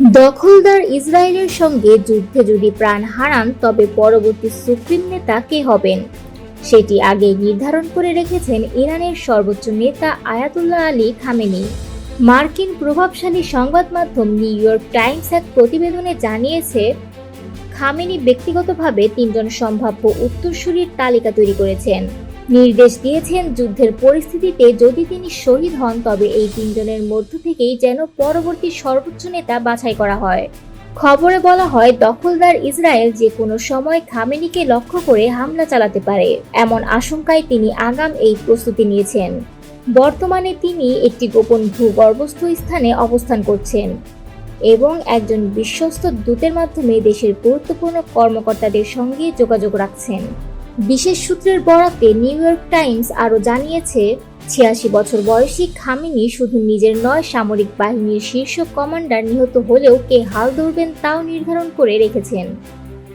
দখলদার ইসরায়েলের সঙ্গে যুদ্ধে যদি প্রাণ হারান, তবে পরবর্তী সুপ্রিম নেতা কে হবেন? সেটি আগে নির্ধারণ করে রেখেছেন ইরানের সর্বোচ্চ নেতা আয়াতুল্লাহ আলী খামেনি। মার্কিন প্রভাবশালী সংবাদ মাধ্যম নিউ ইয়র্ক টাইমস এক প্রতিবেদনে জানিয়েছে, খামেনি ব্যক্তিগতভাবে তিনজন সম্ভাব্য উত্তরসূরির তালিকা তৈরি করেছেন। নির্দেশ দিয়েছেন যুদ্ধের পরিস্থিতিতে যদি তিনি শহীদ হন, তবে এই তিনজনের মধ্য থেকেই যেন পরবর্তী সর্বোচ্চ নেতা বাছাই করা হয়। খবরে বলা হয়, দখলদার ইসরায়েল যে কোনো সময় খামেনিকে লক্ষ্য করে হামলা চালাতে পারে, এমন আশঙ্কায় তিনি আগাম এই প্রস্তুতি নিয়েছেন। বর্তমানে তিনি একটি গোপন ভূগর্ভস্থ স্থানে অবস্থান করছেন এবং একজন বিশ্বস্ত দূতের মাধ্যমে দেশের গুরুত্বপূর্ণ কর্মকর্তাদের সঙ্গে যোগাযোগ রাখছেন। বিশেষ সূত্রের বরাতে নিউ ইয়র্ক টাইমস আরও জানিয়েছে, ছিয়াশি বছর বয়সী খামিনি শুধু নিজের নয়, সামরিক বাহিনীর শীর্ষ কমান্ডার নিহত হলেও কে হাল ধরবেন তাও নির্ধারণ করে রেখেছেন।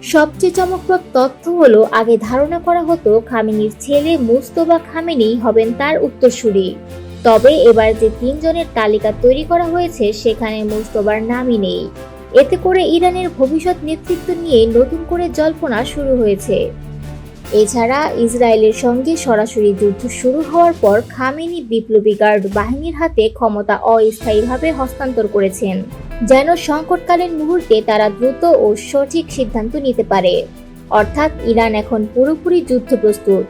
সবচেয়ে চমকপ্রদ তথ্য হলো, আগে ধারণা করা হতো খামেনির ছেলে মুস্তফা খামেনি হবেন তার উত্তরসূরি। তবে এবার যে তিনজনের তালিকা তৈরি করা হয়েছে, সেখানে মুস্তফার নামই নেই। এতে করে ইরানের ভবিষ্যৎ নেতৃত্ব নিয়ে নতুন করে জল্পনা শুরু হয়েছে। এছাড়া ইসরায়েলের সঙ্গে সরাসরি যুদ্ধ শুরু হওয়ার পর খামেনি বিপ্লবী গার্ড বাহিনীর হাতে ক্ষমতা অস্থায়ীভাবে হস্তান্তর করেছেন, যেন সংকটকালীন মুহূর্তে তারা দ্রুত ও সঠিক সিদ্ধান্ত নিতে পারে। অর্থাৎ ইরান এখন পুরোপুরি যুদ্ধ প্রস্তুত।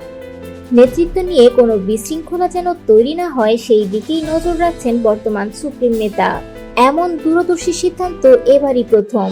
নেতৃত্ব নিয়ে কোনো বিশৃঙ্খলা যেন তৈরি না হয়, সেই দিকেই নজর রাখছেন বর্তমান সুপ্রিম নেতা। এমন দূরদর্শী সিদ্ধান্ত এবারই প্রথম।